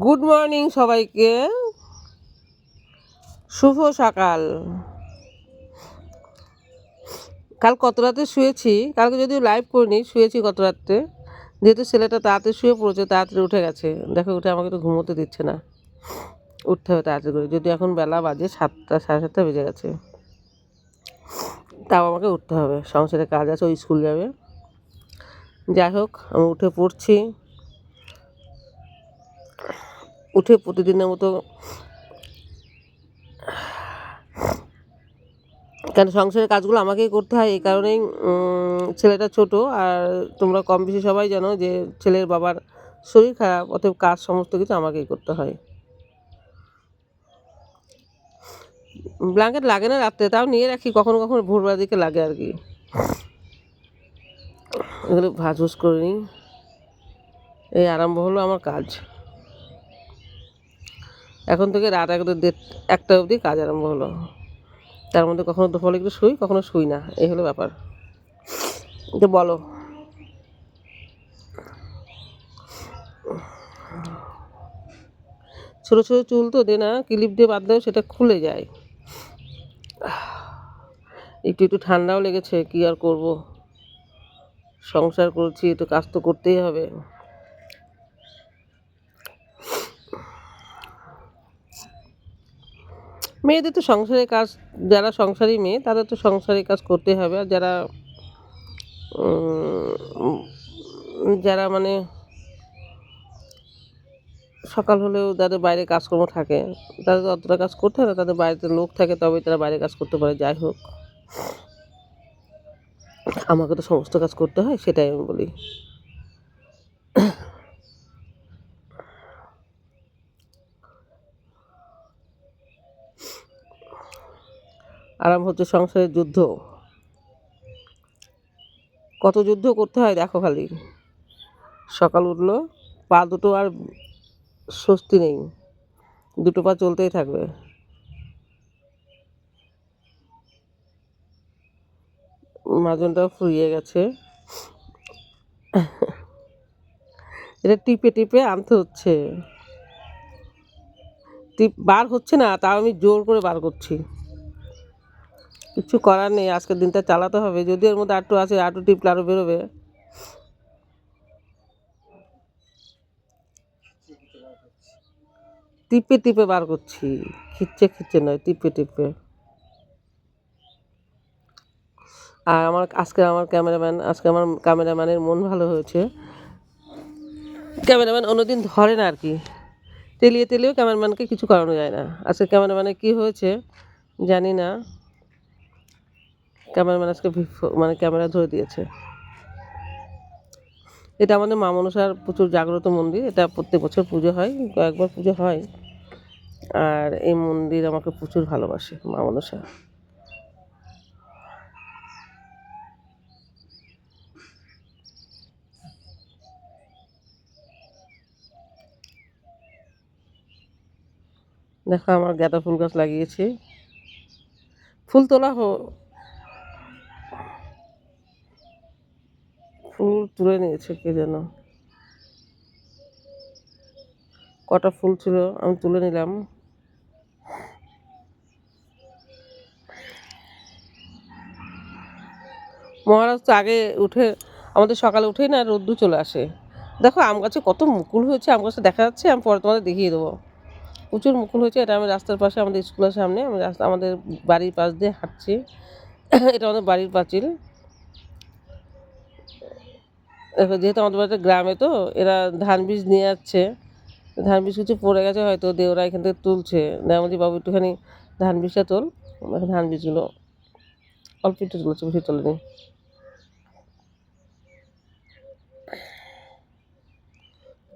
Good morning সবাইকে। শুভ সকাল। কাল কত রাতে শুয়েছি? কালকে যদিও লাইভ করিনি, শুয়েছি কত রাত্রে যেহেতু ছেলেটা তাড়াতাড়ি শুয়ে পড়েছে, তাড়াতাড়ি উঠে গেছে। দেখো, উঠে আমাকে তো ঘুমোতে দিচ্ছে না। উঠতে হবে তাড়াতাড়ি করে। যদি এখন বেলা বাজে সাতটা, সাড়ে সাতটা বেজে গেছে। তাও আমাকে উঠতে হবে। সংসারে কাজ আছে ওই স্কুল যাবে। যাই হোক, আমি উঠে পড়ছি। উঠে প্রতিদিনের মতো কেন সংসারের কাজগুলো আমাকেই করতে হয়, এই কারণেই ছেলেটা ছোট আর তোমরা কম বেশি সবাই জানো যে ছেলের বাবার শরীর খারাপ, অতএব কাজ সমস্ত কিছু আমাকেই করতে হয়। ব্ল্যাঙ্কেট লাগে না রাত্রে, তাও নিয়ে রাখি, কখনো কখনো ভোরবেলার দিকে লাগে আর কি। এগুলো ভাজভুজ করে নিই এই আরম্ভ হলো আমার কাজ। এখন থেকে রাত একটা দেড়, একটা অবধি কাজ আরম্ভ হলো। তার মধ্যে কখনো দুপুরে একটু শুই, কখনো শুই না। এই হলো ব্যাপার। তো বলো। ছোটো ছোটো চুল তো দে না, ক্লিপ দিয়ে বাদ দেও, সেটা খুলে যায়। একটু একটু ঠান্ডাও লেগেছে, কী আর করব? সংসার করছি একটু কাজ তো করতেই হবে। মেয়েদের তো সংসারের কাজ, যারা সংসারী মেয়ে, তাদের তো সংসারের কাজ করতে হবে। আর যারা যারা মানে সকাল হলেও যাদের বাইরে কাজকর্ম থাকে, তাদের তো অতটা কাজ করতে হয় না। তাদের বাড়িতে লোক থাকে, তবেই তারা বাইরে কাজ করতে পারে। যাই হোক, আমাকে তো সমস্ত কাজ করতে হয়, সেটাই আমি বলি। আরাম হচ্ছে সংসারের যুদ্ধ। কত যুদ্ধ করতে হয় দেখো খালি। সকাল উঠল, পা দুটো আর স্বস্তি নেই। দুটো পা চলতেই থাকবে। মাজনটাও ফুরিয়ে গেছে। এটা টিপে টিপে আনতে হচ্ছে। টিপ বার হচ্ছে না, তাও আমি জোর করে বার করছি। কিছু করার নেই, আজকের দিনটা চালাতে হবে। যদি এর মধ্যে আটটু আছে, আটটু টিপলে আরও বেরোবে। টিপে টিপে বার করছি। খিচ্ছে খিচ্ছে নয়, টিপে টিপে। আর আমার আজকে আমার ক্যামেরাম্যান, আজকে আমার ক্যামেরাম্যানের মন ভালো হয়েছে। ক্যামেরাম্যান অন্যদিন ধরে না আর কি। তেলিয়ে তেলিয়েও ক্যামেরাম্যানকে কিছু করানো যায় না। আজকে ক্যামেরাম্যানের কী হয়েছে জানি না। ক্যামেরাম্যান আজকে মানে ক্যামেরা ধরে দিয়েছে। এটা আমাদের মা মনসার প্রচুর জাগ্রত মন্দির, এটা প্রত্যেক বছর পুজো হয়, কয়েকবার পুজো হয়। আর এই মন্দির আমাকে প্রচুর ভালোবাসে মা মনসা দেখো আমার গাঁদা ফুল গাছ লাগিয়েছি। ফুল তোলা ফুল তুলে নিয়েছে, কে যেন। কটা ফুল ছিল, আমি তুলে নিলাম। মহারাজ তো আগে উঠে, আমাদের সকালে উঠেই না রোদ্দু চলে আসে। দেখো, আম গাছে কত মুকুল হয়েছে, আম গাছে দেখা যাচ্ছে, আমি পরে তোমাদের দেখিয়ে দেবো। প্রচুর মুকুল হয়েছে, এটা আমি রাস্তার পাশে, আমাদের স্কুলের সামনে আমি রাস্তা, আমাদের বাড়ির পাশ দিয়ে হাঁটছি। এটা আমাদের বাড়ির পাঁচিল। যেহেতু আমাদের বাড়িতে গ্রামে তো, এরা ধান বীজ নিয়ে যাচ্ছে ধান বীজ কিছু পড়ে গেছে হয়তো, দিয়ে ওরা এখান থেকে তুলছে। নেমদি বাবু একটুখানি ধান বীজটা তোল। ধান বীজগুলো, অল্প একটু তুলেছে, বেশি তোলেনি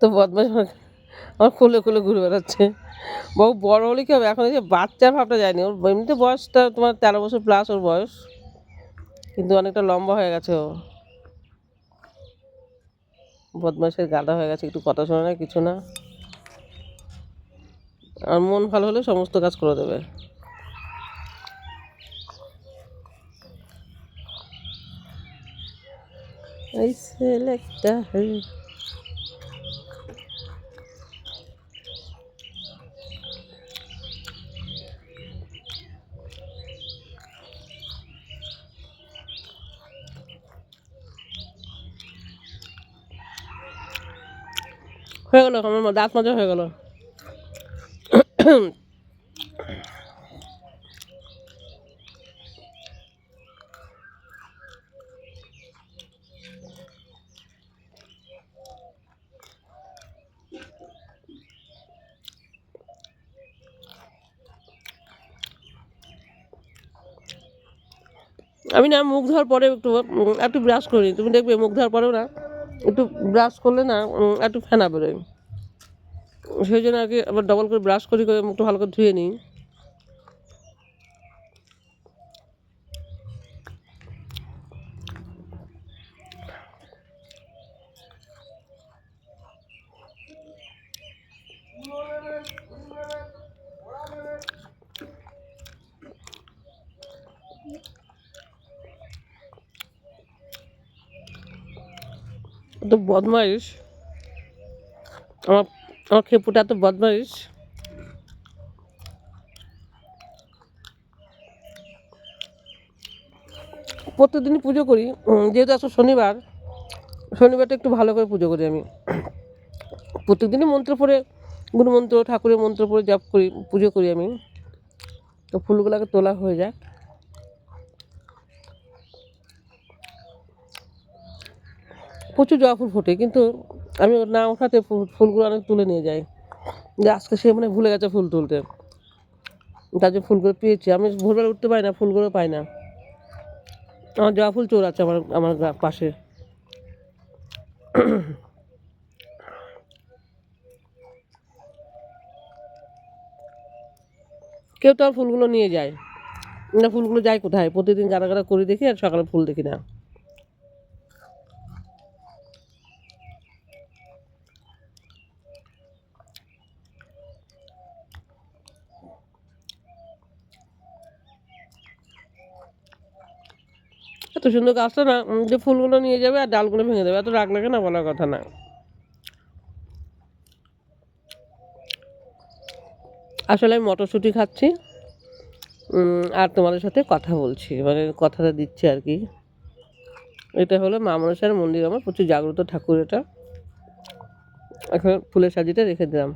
তো বদমাস আমার- খুলে কোলে ঘুরে বেড়াচ্ছে। বাবু বড় হলে কী হবে? এখন যে বাচ্চার ভাবটা যায়নি। ওর এমনিতে বয়সটা তোমার তেরো বছর প্লাস ওর বয়স। কিন্তু অনেকটা লম্বা হয়ে গেছে ও। বদমাসের গাদা হয়ে গেছে, একটু কথা শোনা না, কিছু না। আর মন ভালো হলে সমস্ত কাজ করে দেবে। এই select the হ্যাঁ। হয়ে গেলো আমার দাঁত মাজা হয়ে গেল। আমি না মুখ ধোয়ার পরে একটু একটু ব্রাশ করি তুমি দেখবে মুখ ধোয়ার পরেও না একটু ব্রাশ করলে না একটু ফেনা বেরোয়। সেই জন্য আর কি আবার ডবল করে ব্রাশ করি, করে মুখটা ভালো করে ধুয়ে নিই। তো বদমাইশ। আমার আমার খেপুটা এত বদমাইশ। প্রত্যেকদিনই পুজো করি। যেহেতু আজকে শনিবার, শনিবারটা একটু ভালো করে পুজো করি আমি। প্রত্যেকদিনই মন্ত্র পড়ে গুরুমন্ত্র ঠাকুরের মন্ত্র পড়ে জপ করি, পুজো করি আমি। তো ফুলগুলোকে তোলা হয়ে যায় প্রচুর জবা ফুল ফোটে, কিন্তু আমি না ওঠাতে ফুল- ফুলগুলো অনেক তুলে নিয়ে যাই। যে আজকে সে মানে ভুলে গেছে ফুল তুলতে। তার জন্য ফুলগুলো পেয়েছি। আমি ভোরবেলা উঠতে পারি না, ফুলগুলো পাই না। আমার জবা ফুল চোর আছে আমার আমার পাশে। কেউ তো আর ফুলগুলো নিয়ে যায়। না, ফুলগুলো যায় কোথায়? প্রতিদিন গাড়া গাড়া করে দেখি আর সকালে ফুল দেখি না। এত সুন্দর গাছটা না যে ফুলগুলো নিয়ে যাবে আর ডালগুলো ভেঙে দেবে, এত রাগ লাগে না বলার কথা না। আসলে আমি মটরশুঁটি খাচ্ছি আর তোমাদের সাথে কথা বলছি মানে কথাটা দিচ্ছি আর কি। এটা হলো মা মনসার মন্দির, আমার প্রচুর জাগ্রত ঠাকুর এটা। এখন ফুলের সাজিটা রেখে দিলাম।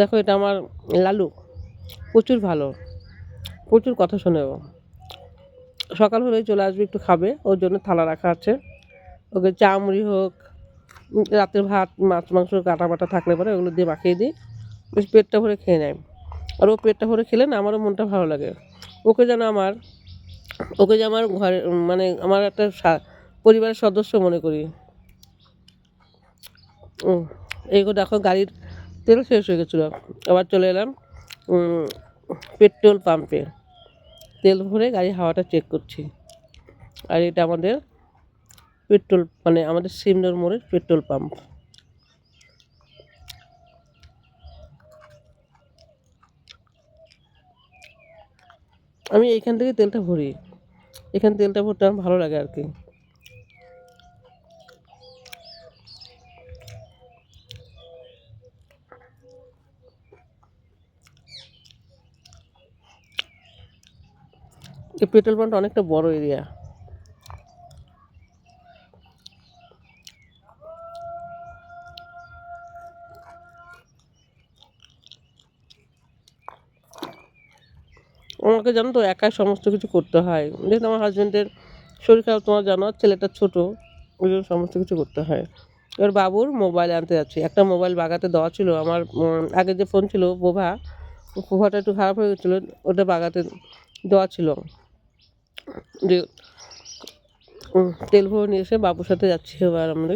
দেখো এটা আমার লালু। প্রচুর ভালো। প্রচুর কথা শোনে ও। সকাল হলেই চলে আসবে, একটু খাবে। ওর জন্য থালা রাখা আছে। ওকে চা, মুড়ি হোক রাতের ভাত, মাছ, মাংস, কাটা বাটা থাকলে পরে ওগুলো দিয়ে মাখিয়ে দিই। বেশ পেটটা ভরে খেয়ে নেয়। আর ও পেটটা ভরে খেলে না আমারও মনটা ভালো লাগে। ওকে যেন আমার, ওকে যে আমার ঘরে মানে আমার একটা পরিবারের সদস্য মনে করি। এইগুলো দেখো গাড়ির তেল শেষ হয়ে গেছিল। আবার চলে এলাম। পেট্রোল পাম্পে। তেল ভরে গাড়ির হাওয়াটা চেক করছি। আর এটা আমাদের পেট্রোল মানে আমাদের সিমনোর মোড়ের পেট্রোল পাম্প। আমি এইখান থেকে তেলটা ভরি। এখান তেলটা ভরতে আমার ভালো লাগে আর কি। এই পেট্রোল পাম্পটা অনেকটা বড় এরিয়া। আমাকে জানো তো, একাই সমস্ত কিছু করতে হয়। যেহেতু আমার হাজব্যান্ডের শরীর খারাপ, তোমার জানো, ছেলেটা ছোট, ওই জন্য সমস্ত কিছু করতে হয়। এবার বাবুর মোবাইল আনতে যাচ্ছি। একটা মোবাইল বাগাতে দেওয়া ছিল, আমার আগে যে ফোন ছিল বোভা ও পোভাটা একটু খারাপ হয়ে গেছিল, ওটা বাগাতে দেওয়া ছিল। যে তেল ভরে নিয়ে এসে বাবুর সাথে যাচ্ছি এবার আমরা।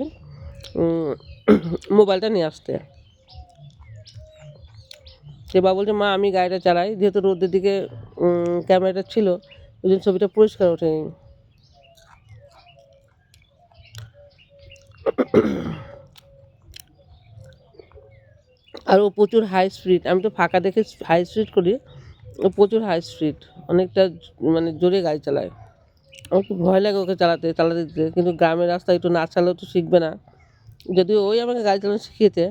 মোবাইলটা নিয়ে আসতে। সে বাবা বলছে, মা, আমি গাড়িটা চালাই। যেহেতু রোদের দিকে ক্যামেরাটা ছিল, ওই জন্য ছবিটা পরিষ্কার ওঠেনি। আর ও প্রচুর হাই স্পিড আমি তো ফাঁকা দেখে হাই স্পিড করি। ও প্রচুর হাই স্পিড অনেকটা মানে জোরে গাড়ি চালায়। আমার খুব ভয় লাগে ওকে চালাতে চালাতে দিতে। কিন্তু গ্রামের রাস্তায় একটু না চালালেও তো শিখবে না। যদিও ওই আমাকে গাড়ি চালানো শিখিয়েছে,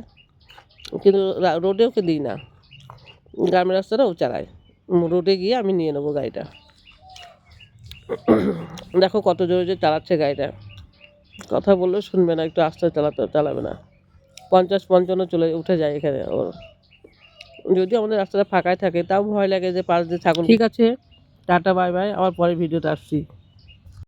কিন্তু রোডে ওকে দিই না। গ্রামের রাস্তাটা ও চালায়। রোডে গিয়ে আমি নিয়ে নেব গাড়িটা। দেখো কত জোরে জোরে চালাচ্ছে গাড়িটা। কথা বললেও শুনবে না, একটু আস্তে চালাতে, চালাবে না। পঞ্চাশ পঞ্চান্ন চলে, উঠে যায় এখানে ওর। যদি আমাদের রাস্তাটা ফাঁকাই থাকে, তাও ভয় লাগে যে পাশ দিয়ে ছাগল ঠিক আছে, টাটা, বাই বাই, আবার পরে ভিডিওতে আসছি।